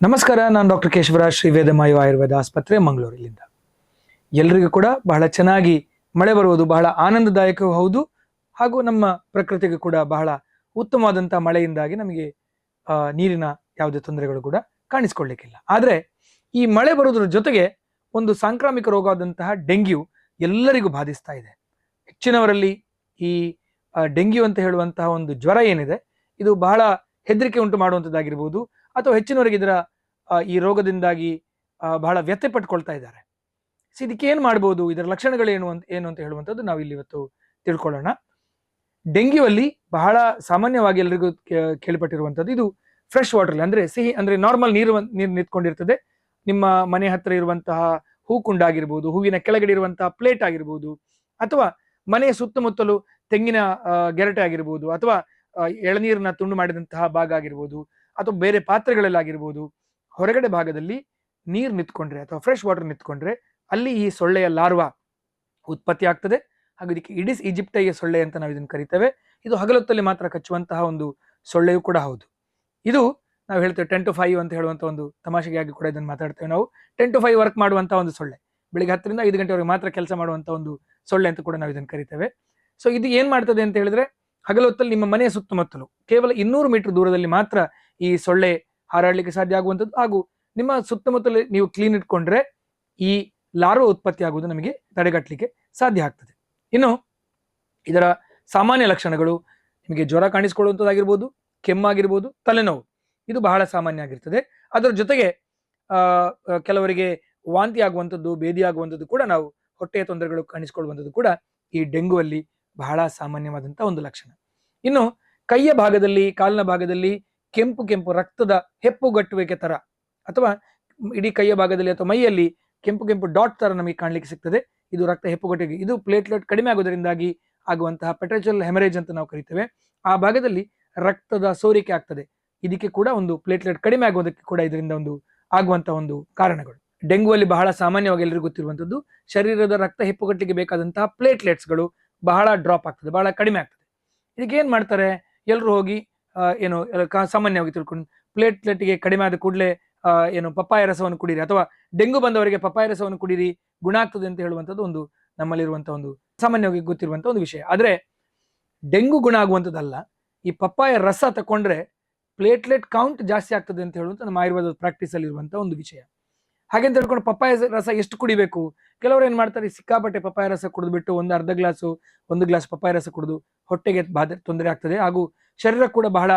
ನಮಸ್ಕಾರ, ನಾನು ಡಾಕ್ಟರ್ ಕೇಶವರಾಜ್, ಶ್ರೀ ವೇದಮಾಯು ಆಯುರ್ವೇದ ಆಸ್ಪತ್ರೆ, ಮಂಗಳೂರಿನಿಂದ. ಎಲ್ರಿಗೂ ಕೂಡ ಬಹಳ ಚೆನ್ನಾಗಿ ಮಳೆ ಬರುವುದು ಬಹಳ ಆನಂದದಾಯಕವೂ ಹೌದು, ಹಾಗೂ ನಮ್ಮ ಪ್ರಕೃತಿಗೂ ಕೂಡ ಬಹಳ ಉತ್ತಮವಾದಂಥ ಮಳೆಯಿಂದಾಗಿ ನಮಗೆ ನೀರಿನ ಯಾವುದೇ ತೊಂದರೆಗಳು ಕೂಡ ಕಾಣಿಸ್ಕೊಳ್ಳಿಕ್ಕಿಲ್ಲ. ಆದರೆ, ಈ ಮಳೆ ಬರೋದ್ರ ಜೊತೆಗೆ ಒಂದು ಸಾಂಕ್ರಾಮಿಕ ರೋಗವಾದಂತಹ ಡೆಂಗ್ಯೂ ಎಲ್ಲರಿಗೂ ಬಾಧಿಸ್ತಾ ಇದೆ. ಹೆಚ್ಚಿನವರಲ್ಲಿ ಈ ಡೆಂಗ್ಯೂ ಅಂತ ಹೇಳುವಂತಹ ಒಂದು ಜ್ವರ ಏನಿದೆ, ಇದು ಬಹಳ ಹೆದರಿಕೆ ಉಂಟು ಮಾಡುವಂಥದ್ದಾಗಿರ್ಬೋದು ಅಥವಾ ಹೆಚ್ಚಿನವರಿಗೆ ಇದರ ಈ ರೋಗದಿಂದಾಗಿ ಬಹಳ ವ್ಯಥೆ ಪಟ್ಕೊಳ್ತಾ ಇದ್ದಾರೆ. ಸೊ ಇದಕ್ಕೆ ಏನು ಮಾಡ್ಬೋದು? ಇದರ ಲಕ್ಷಣಗಳೇನು ಅಂತ, ಏನು ಅಂತ ಹೇಳುವಂಥದ್ದು ನಾವು ಇಲ್ಲಿ ಇವತ್ತು ತಿಳ್ಕೊಳ್ಳೋಣ. ಡೆಂಗ್ಯೂ ಅಲ್ಲಿ ಬಹಳ ಸಾಮಾನ್ಯವಾಗಿ ಎಲ್ರಿಗೂ ಕೇಳ್ಪಟ್ಟಿರುವಂಥದ್ದು ಇದು ಫ್ರೆಶ್ ವಾಟರ್ ಅಂದ್ರೆ ಸಿಹಿ, ಅಂದ್ರೆ ನಾರ್ಮಲ್ ನೀರು ನೀರು ನಿಂತ್ಕೊಂಡಿರ್ತದೆ. ನಿಮ್ಮ ಮನೆ ಹತ್ರ ಇರುವಂತಹ ಹೂಕುಂಡ ಹೂವಿನ ಕೆಳಗಡೆ ಇರುವಂತಹ ಪ್ಲೇಟ್ ಆಗಿರ್ಬೋದು, ಅಥವಾ ಮನೆಯ ಸುತ್ತಮುತ್ತಲು ತೆಂಗಿನ ಗೆರಟೆ ಆಗಿರ್ಬೋದು, ಅಥವಾ ಎಳನೀರನ್ನ ತುಂಡು ಮಾಡಿದಂತಹ ಭಾಗ ಆಗಿರ್ಬೋದು ಅಥವಾ ಬೇರೆ ಪಾತ್ರೆಗಳಲ್ಲಾಗಿರ್ಬೋದು, ಹೊರಗಡೆ ಭಾಗದಲ್ಲಿ ನೀರು ನಿಂತ್ಕೊಂಡ್ರೆ ಅಥವಾ ಫ್ರೆಶ್ ವಾಟರ್ ನಿಂತ್ಕೊಂಡ್ರೆ ಅಲ್ಲಿ ಈ ಸೊಳ್ಳೆಯ ಲಾರ್ವ ಉತ್ಪತ್ತಿ ಆಗ್ತದೆ. ಹಾಗೂ ಇದಕ್ಕೆ ಇಡಿಸ್ ಈಜಿಪ್ಟೈಯ ಸೊಳ್ಳೆ ಅಂತ ನಾವು ಇದನ್ನು ಕರಿತೇವೆ. ಇದು ಹಗಲೊತ್ತಲ್ಲಿ ಮಾತ್ರ ಕಚ್ಚುವಂತಹ ಒಂದು ಸೊಳ್ಳೆಯೂ ಕೂಡ ಹೌದು. ಇದು ನಾವು ಹೇಳ್ತೇವೆ ಟೆನ್ ಟು ಫೈವ್ ಅಂತ ಹೇಳುವಂಥ ಒಂದು ತಮಾಷೆಗಾಗಿ ಕೂಡ ಇದನ್ನು ಮಾತಾಡ್ತೇವೆ ನಾವು. ಟೆನ್ ಟು ಫೈವ್ ವರ್ಕ್ ಮಾಡುವಂಥ ಒಂದು ಸೊಳ್ಳೆ. ಬೆಳಿಗ್ಗೆ ಹತ್ತರಿಂದ ಐದು ಗಂಟೆವರೆಗೆ ಮಾತ್ರ ಕೆಲಸ ಮಾಡುವಂಥ ಒಂದು ಸೊಳ್ಳೆ ಅಂತ ಕೂಡ ನಾವು ಇದನ್ನು ಕರಿತೇವೆ. ಸೊ ಇದು ಏನು ಮಾಡ್ತದೆ ಅಂತ ಹೇಳಿದ್ರೆ, ಹಗಲೊತ್ತಲ್ಲಿ ನಿಮ್ಮ ಮನೆಯ ಸುತ್ತಮುತ್ತಲು ಕೇವಲ ಇನ್ನೂರು ಮೀಟರ್ ದೂರದಲ್ಲಿ ಮಾತ್ರ ಈ ಸೊಳ್ಳೆ ಹಾರಾಡ್ಲಿಕ್ಕೆ ಸಾಧ್ಯ ಆಗುವಂಥದ್ದು. ಹಾಗೂ ನಿಮ್ಮ ಸುತ್ತಮುತ್ತಲೇ ನೀವು ಕ್ಲೀನ್ ಇಟ್ಕೊಂಡ್ರೆ ಈ ಲಾರ್ವ ಉತ್ಪತ್ತಿ ಆಗುವುದು ನಮಗೆ ತಡೆಗಟ್ಟಲಿಕ್ಕೆ ಸಾಧ್ಯ ಆಗ್ತದೆ. ಇನ್ನು ಇದರ ಸಾಮಾನ್ಯ ಲಕ್ಷಣಗಳು ನಿಮಗೆ ಜ್ವರ ಕಾಣಿಸಿಕೊಳ್ಳುವಂಥದ್ದಾಗಿರ್ಬೋದು, ಕೆಮ್ಮಾಗಿರ್ಬೋದು, ತಲೆನೋವು. ಇದು ಬಹಳ ಸಾಮಾನ್ಯ ಆಗಿರ್ತದೆ. ಅದರ ಜೊತೆಗೆ ಕೆಲವರಿಗೆ ವಾಂತಿ ಆಗುವಂಥದ್ದು, ಬೇದಿ ಆಗುವಂಥದ್ದು ಕೂಡ ನಾವು ಹೊಟ್ಟೆಯ ತೊಂದರೆಗಳು ಕಾಣಿಸಿಕೊಳ್ಳುವಂಥದ್ದು ಕೂಡ ಈ ಡೆಂಗುವಲ್ಲಿ ಬಹಳ ಸಾಮಾನ್ಯವಾದಂಥ ಒಂದು ಲಕ್ಷಣ. ಇನ್ನು ಕೈಯ ಭಾಗದಲ್ಲಿ, ಕಾಲಿನ ಭಾಗದಲ್ಲಿ ಕೆಂಪು ಕೆಂಪು ರಕ್ತದ ಹೆಪ್ಪುಗಟ್ಟುವಿಕೆ ತರ ಅಥವಾ ಇಡೀ ಕೈಯ ಭಾಗದಲ್ಲಿ ಅಥವಾ ಮೈಯಲ್ಲಿ ಕೆಂಪು ಕೆಂಪು ಡಾಟ್ ತರ ನಮಗೆ ಕಾಣಲಿಕ್ಕೆ ಸಿಗ್ತದೆ. ಇದು ರಕ್ತ ಹೆಪ್ಪುಗಟ್ಟುವಿಕೆ ಇದು ಪ್ಲೇಟ್ಲೆಟ್ ಕಡಿಮೆ ಆಗೋದರಿಂದಾಗಿ ಆಗುವಂತಹ ಪೆಟ್ರಚಲ್ ಹೆಮರೇಜ್ ಅಂತ ನಾವು ಕರಿತೇವೆ. ಆ ಭಾಗದಲ್ಲಿ ರಕ್ತದ ಸೋರಿಕೆ ಆಗ್ತದೆ. ಇದಕ್ಕೆ ಕೂಡ ಒಂದು ಪ್ಲೇಟ್ಲೆಟ್ ಕಡಿಮೆ ಆಗೋದಕ್ಕೆ ಕೂಡ ಇದರಿಂದ ಒಂದು ಆಗುವಂತಹ ಒಂದು ಕಾರಣಗಳು. ಡೆಂಗು ಅಲ್ಲಿ ಬಹಳ ಸಾಮಾನ್ಯವಾಗಿ ಎಲ್ಲರಿಗೂ ಗೊತ್ತಿರುವಂತದ್ದು ಶರೀರದ ರಕ್ತ ಹೆಪ್ಪುಗಟ್ಟಿಗೆ ಬೇಕಾದಂತಹ ಪ್ಲೇಟ್ಲೆಟ್ಸ್ಗಳು ಬಹಳ ಡ್ರಾಪ್ ಆಗ್ತದೆ, ಬಹಳ ಕಡಿಮೆ ಆಗ್ತದೆ. ಇದಕ್ಕೆ ಏನ್ ಮಾಡ್ತಾರೆ? ಎಲ್ಲರೂ ಹೋಗಿ ಏನು ಸಾಮಾನ್ಯವಾಗಿ ತಿಳ್ಕೊಂಡು, ಪ್ಲೇಟ್ಲೆಟ್ಗೆ ಕಡಿಮೆ ಆದ ಕೂಡಲೇ ಏನು, ಪಪ್ಪಾಯ ರಸವನ್ನು ಕುಡೀರಿ, ಅಥವಾ ಡೆಂಗು ಬಂದವರಿಗೆ ಪಪ್ಪಾಯ ರಸವನ್ನು ಕುಡೀರಿ, ಗುಣ ಆಗ್ತದೆ ಅಂತ ಹೇಳುವಂಥದ್ದು ಒಂದು ನಮ್ಮಲ್ಲಿರುವಂಥ ಒಂದು ಸಾಮಾನ್ಯವಾಗಿ ಗೊತ್ತಿರುವಂಥ ಒಂದು ವಿಷಯ. ಆದರೆ, ಡೆಂಗು ಗುಣ ಆಗುವಂಥದ್ದಲ್ಲ, ಈ ಪಪ್ಪಾಯ ರಸ ತಕೊಂಡ್ರೆ, ಪ್ಲೇಟ್ಲೆಟ್ ಕೌಂಟ್ ಜಾಸ್ತಿ ಆಗ್ತದೆ ಅಂತ ಹೇಳುವಂಥ ನಮ್ಮ ಆಯುರ್ವೇದ ಪ್ರಾಕ್ಟೀಸಲ್ಲಿರುವಂಥ ಒಂದು ವಿಷಯ. ಹಾಗೆ ಅಂತ ಹೇಳ್ಕೊಂಡು ಪಪ್ಪಾಯ ರಸ ಎಷ್ಟು ಕುಡಿಬೇಕು? ಕೆಲವರು ಏನ್ ಮಾಡ್ತಾರೆ ಸಿಕ್ಕಾಪಟ್ಟೆ ಪಪ್ಪಾಯ ರಸ ಕುಡಿದ್ಬಿಟ್ಟು ಒಂದು ಅರ್ಧ ಗ್ಲಾಸು, ಒಂದು ಗ್ಲಾಸ್ ಪಪ್ಪಾಯ ರಸ ಕುಡಿದು ಹೊಟ್ಟೆಗೆ ಬಾಧೆ, ತೊಂದರೆ ಆಗ್ತದೆ. ಹಾಗೂ ಶರೀರ ಕೂಡ ಬಹಳ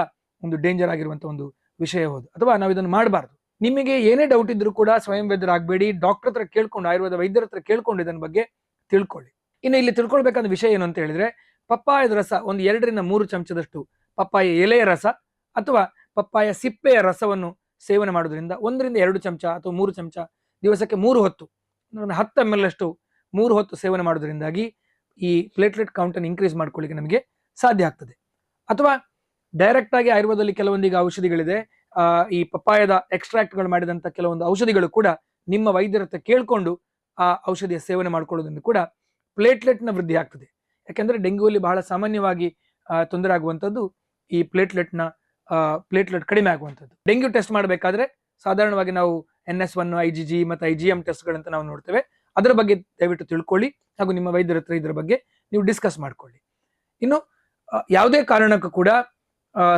ಒಂದು ಡೇಂಜರ್ ಆಗಿರುವಂತ ಒಂದು ವಿಷಯ ಹೌದು. ಅಥವಾ ನಾವು ಇದನ್ನು ಮಾಡಬಾರ್ದು. ನಿಮಗೆ ಏನೇ ಡೌಟ್ ಇದ್ರೂ ಕೂಡ ಸ್ವಯಂ ವೈದ್ಯರಾಗಬೇಡಿ ಡಾಕ್ಟರ್ ಹತ್ರ ಕೇಳ್ಕೊಂಡು, ಆಯುರ್ವೇದ ವೈದ್ಯರ ಹತ್ರ ಕೇಳ್ಕೊಂಡು ಇದನ್ನ ಬಗ್ಗೆ ತಿಳ್ಕೊಳ್ಳಿ. ಇನ್ನು ಇಲ್ಲಿ ತಿಳ್ಕೊಳ್ಬೇಕಾದ ವಿಷಯ ಏನು ಅಂತ ಹೇಳಿದ್ರೆ, ಪಪ್ಪಾಯದ ರಸ ಒಂದು ಎರಡರಿಂದ ಮೂರು ಚಮಚದಷ್ಟು ಪಪ್ಪಾಯ ಎಲೆಯ ರಸ ಅಥವಾ ಪಪ್ಪಾಯ ಸಿಪ್ಪೆಯ ರಸವನ್ನು ಸೇವನೆ ಮಾಡೋದ್ರಿಂದ ಒಂದರಿಂದ ಎರಡು ಚಮಚ ಅಥವಾ ಮೂರು ಚಮಚ, ದಿವಸಕ್ಕೆ ಮೂರು ಹೊತ್ತು ಹತ್ತು ಎಂ ಎಲ್ ಅಷ್ಟು ಮೂರು ಹೊತ್ತು ಸೇವನೆ ಮಾಡೋದ್ರಿಂದಾಗಿ ಈ ಪ್ಲೇಟ್ಲೆಟ್ ಕೌಂಟನ್ನು ಇನ್ಕ್ರೀಸ್ ಮಾಡ್ಕೊಳ್ಳಿಕ್ಕೆ ನಮಗೆ ಸಾಧ್ಯ ಆಗ್ತದೆ. ಅಥವಾ ಡೈರೆಕ್ಟ್ ಆಗಿ ಆಯುರ್ವೇದದಲ್ಲಿ ಕೆಲವೊಂದಿಗೆ ಔಷಧಿಗಳಿದೆ. ಈ ಪಪ್ಪಾಯದ ಎಕ್ಸ್ಟ್ರಾಕ್ಟ್ಗಳು ಮಾಡಿದಂಥ ಕೆಲವೊಂದು ಔಷಧಿಗಳು ಕೂಡ ನಿಮ್ಮ ವೈದ್ಯರ ಹತ್ರ ಕೇಳ್ಕೊಂಡು ಆ ಔಷಧಿಯ ಸೇವನೆ ಮಾಡ್ಕೊಳ್ಳೋದ್ರಿಂದ ಕೂಡ ಪ್ಲೇಟ್ಲೆಟ್ನ ವೃದ್ಧಿ ಆಗ್ತದೆ. ಯಾಕೆಂದರೆ ಡೆಂಗ್ಯೂಲಿ ಬಹಳ ಸಾಮಾನ್ಯವಾಗಿ ತೊಂದರೆ ಆಗುವಂಥದ್ದು ಈ ಪ್ಲೇಟ್ಲೆಟ್ನ ಪ್ಲೇಟ್ಲೆಟ್ ಕಡಿಮೆ ಆಗುವಂಥದ್ದು. ಡೆಂಗ್ಯೂ ಟೆಸ್ಟ್ ಮಾಡಬೇಕಾದ್ರೆ ಸಾಧಾರಣವಾಗಿ ನಾವು N S one I G G ಮತ್ತು ಐ ಜಿ ಎಂ ಟೆಸ್ಟ್ಗಳಂತ ನಾವು ನೋಡ್ತೇವೆ. ಅದರ ಬಗ್ಗೆ ದಯವಿಟ್ಟು ತಿಳ್ಕೊಳ್ಳಿ ಹಾಗೂ ನಿಮ್ಮ ವೈದ್ಯರ ಹತ್ರ ಇದರ ಬಗ್ಗೆ ನೀವು ಡಿಸ್ಕಸ್ ಮಾಡ್ಕೊಳ್ಳಿ. ಇನ್ನು ಯಾವುದೇ ಕಾರಣಕ್ಕೂ ಕೂಡ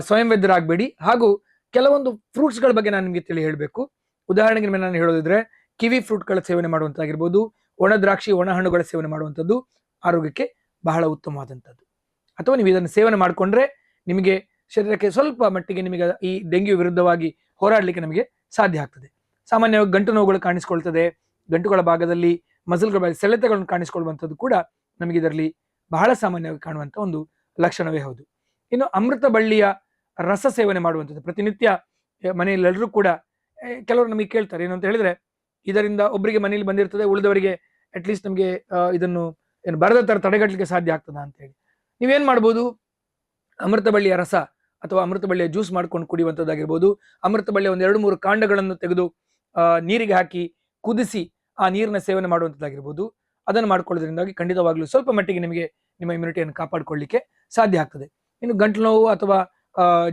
ಸ್ವಯಂ ವೈದ್ಯರಾಗಬೇಡಿ ಹಾಗೂ ಕೆಲವೊಂದು ಫ್ರೂಟ್ಸ್ಗಳ ಬಗ್ಗೆ ನಾನು ನಿಮಗೆ ತಿಳಿ ಹೇಳಬೇಕು. ಉದಾಹರಣೆಗೆ ನಿಮಗೆ ನಾನು ಹೇಳೋದಿದ್ರೆ, ಕಿವಿ ಫ್ರೂಟ್ಗಳ ಸೇವನೆ ಮಾಡುವಂತಾಗಿರ್ಬೋದು, ಒಣ ದ್ರಾಕ್ಷಿ, ಒಣ ಹಣ್ಣುಗಳ ಸೇವನೆ ಮಾಡುವಂಥದ್ದು ಆರೋಗ್ಯಕ್ಕೆ ಬಹಳ ಉತ್ತಮವಾದಂಥದ್ದು. ಅಥವಾ ನೀವು ಇದನ್ನು ಸೇವನೆ ಮಾಡಿಕೊಂಡ್ರೆ ನಿಮಗೆ ಶರೀರಕ್ಕೆ ಸ್ವಲ್ಪ ಮಟ್ಟಿಗೆ ನಿಮಗೆ ಈ ಡೆಂಗ್ಯೂ ವಿರುದ್ಧವಾಗಿ ಹೋರಾಡಲಿಕ್ಕೆ ನಮಗೆ ಸಾಧ್ಯ ಆಗ್ತದೆ. ಸಾಮಾನ್ಯವಾಗಿ ಗಂಟು ನೋವುಗಳು ಕಾಣಿಸ್ಕೊಳ್ತದೆ. ಗಂಟುಗಳ ಭಾಗದಲ್ಲಿ ಮಸಲ್ಗಳ ಭಾಗ ಸೆಳೆತಗಳನ್ನು ಕಾಣಿಸ್ಕೊಳ್ಳುವಂಥದ್ದು ಕೂಡ ನಮಗೆ ಇದರಲ್ಲಿ ಬಹಳ ಸಾಮಾನ್ಯವಾಗಿ ಕಾಣುವಂಥ ಒಂದು ಲಕ್ಷಣವೇ ಹೌದು. ಇನ್ನು ಅಮೃತ ಬಳ್ಳಿಯ ರಸ ಸೇವನೆ ಮಾಡುವಂಥದ್ದು, ಪ್ರತಿನಿತ್ಯ ಮನೆಯಲ್ಲೆಲ್ಲರೂ ಕೂಡ ಕೆಲವರು ನಮಗೆ ಕೇಳ್ತಾರೆ ಏನು ಅಂತ ಹೇಳಿದ್ರೆ, ಇದರಿಂದ ಒಬ್ಬರಿಗೆ ಮನೆಯಲ್ಲಿ ಬಂದಿರ್ತದೆ, ಉಳಿದವರಿಗೆ ಅಟ್ಲೀಸ್ಟ್ ನಮಗೆ ಇದನ್ನು, ಏನು, ಬರದ ತರ ತಡೆಗಟ್ಟಲಿಕ್ಕೆ ಸಾಧ್ಯ ಆಗ್ತದ ಅಂತ ಹೇಳಿ. ನೀವೇನ್ ಮಾಡ್ಬೋದು? ಅಮೃತ ಬಳ್ಳಿಯ ರಸ ಅಥವಾ ಅಮೃತ ಬಳ್ಳಿಯ ಜ್ಯೂಸ್ ಮಾಡ್ಕೊಂಡು ಕುಡಿಯುವಂಥದ್ದಾಗಿರ್ಬೋದು. ಅಮೃತ ಬಳ್ಳಿ ಒಂದು ಎರಡು ಮೂರು ಕಾಂಡಗಳನ್ನು ತೆಗೆದು ನೀರಿಗೆ ಹಾಕಿ ಕುದಿಸಿ ಆ ನೀರಿನ ಸೇವನೆ ಮಾಡುವಂಥದ್ದಾಗಿರ್ಬೋದು. ಅದನ್ನು ಮಾಡ್ಕೊಳ್ಳೋದ್ರಿಂದಾಗಿ ಖಂಡಿತವಾಗ್ಲೂ ಸ್ವಲ್ಪ ಮಟ್ಟಿಗೆ ನಿಮಗೆ ನಿಮ್ಮ ಇಮ್ಯುನಿಟಿಯನ್ನು ಕಾಪಾಡಿಕೊಳ್ಳಿಕ್ಕೆ ಸಾಧ್ಯ ಆಗ್ತದೆ. ಇನ್ನು ಗಂಟಲು ನೋವು ಅಥವಾ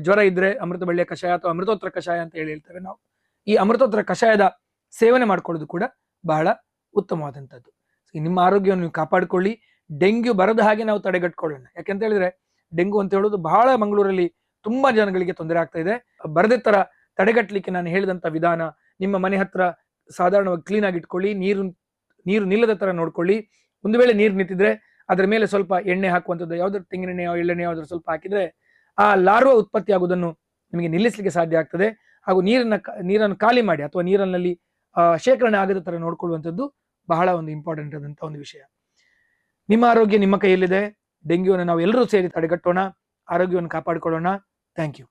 ಜ್ವರ ಇದ್ರೆ ಅಮೃತ ಬಳ್ಳಿಯ ಕಷಾಯ ಅಥವಾ ಅಮೃತೋತ್ತರ ಕಷಾಯ ಅಂತ ಹೇಳಿ ಹೇಳ್ತೇವೆ ನಾವು. ಈ ಅಮೃತೋತ್ತರ ಕಷಾಯದ ಸೇವನೆ ಮಾಡ್ಕೊಳ್ಳೋದು ಕೂಡ ಬಹಳ ಉತ್ತಮವಾದಂಥದ್ದು. ನಿಮ್ಮ ಆರೋಗ್ಯವನ್ನು ನೀವು ಕಾಪಾಡಿಕೊಳ್ಳಿ. ಡೆಂಗ್ಯೂ ಬರದ ಹಾಗೆ ನಾವು ತಡೆಗಟ್ಕೊಳ್ಳೋಣ. ಯಾಕೆಂತ ಹೇಳಿದ್ರೆ, ಡೆಂಗು ಅಂತ ಹೇಳೋದು ಬಹಳ ಮಂಗಳೂರಲ್ಲಿ ತುಂಬಾ ಜನಗಳಿಗೆ ತೊಂದರೆ ಆಗ್ತಾ ಇದೆ. ಬರದೇ ತರ ತಡೆಗಟ್ಟಲಿಕ್ಕೆ ನಾನು ಹೇಳಿದಂತ ವಿಧಾನ, ನಿಮ್ಮ ಮನೆ ಹತ್ರ ಸಾಧಾರಣವಾಗಿ ಕ್ಲೀನ್ ಆಗಿ ಇಟ್ಕೊಳ್ಳಿ, ನೀರು ನೀರು ನಿಲ್ಲದ ತರ ನೋಡ್ಕೊಳ್ಳಿ. ಒಂದು ವೇಳೆ ನೀರು ನಿಂತಿದ್ರೆ ಅದರ ಮೇಲೆ ಸ್ವಲ್ಪ ಎಣ್ಣೆ ಹಾಕುವಂಥದ್ದು, ಯಾವ್ದಾದ್ರು ತೆಂಗಿನೆಣ್ಣೆ, ಎಳ್ಳೆಣ್ಣೆ ಯಾವ್ದಾದ್ರು ಸ್ವಲ್ಪ ಹಾಕಿದ್ರೆ ಆ ಲಾರ್ವ ಉತ್ಪತ್ತಿ ಆಗುವುದನ್ನು ನಿಮಗೆ ನಿಲ್ಲಿಸಲಿಕ್ಕೆ ಸಾಧ್ಯ ಆಗ್ತದೆ. ಹಾಗೂ ನೀರನ್ನ ನೀರನ್ನು ಖಾಲಿ ಮಾಡಿ ಅಥವಾ ನೀರಿನಲ್ಲಿ ಶೇಖರಣೆ ಆಗದ ತರ ನೋಡ್ಕೊಳ್ಳುವಂಥದ್ದು ಬಹಳ ಒಂದು ಇಂಪಾರ್ಟೆಂಟ್ ಆದಂಥ ಒಂದು ವಿಷಯ. ನಿಮ್ಮ ಆರೋಗ್ಯ ನಿಮ್ಮ ಕೈಯಲ್ಲಿದೆ. ಡೆಂಗ್ಯೂವನ್ನು ನಾವು ಎಲ್ಲರೂ ಸೇರಿ ತಡೆಗಟ್ಟೋಣ. ಆರೋಗ್ಯವನ್ನು ಕಾಪಾಡಿಕೊಳ್ಳೋಣ. Thank you.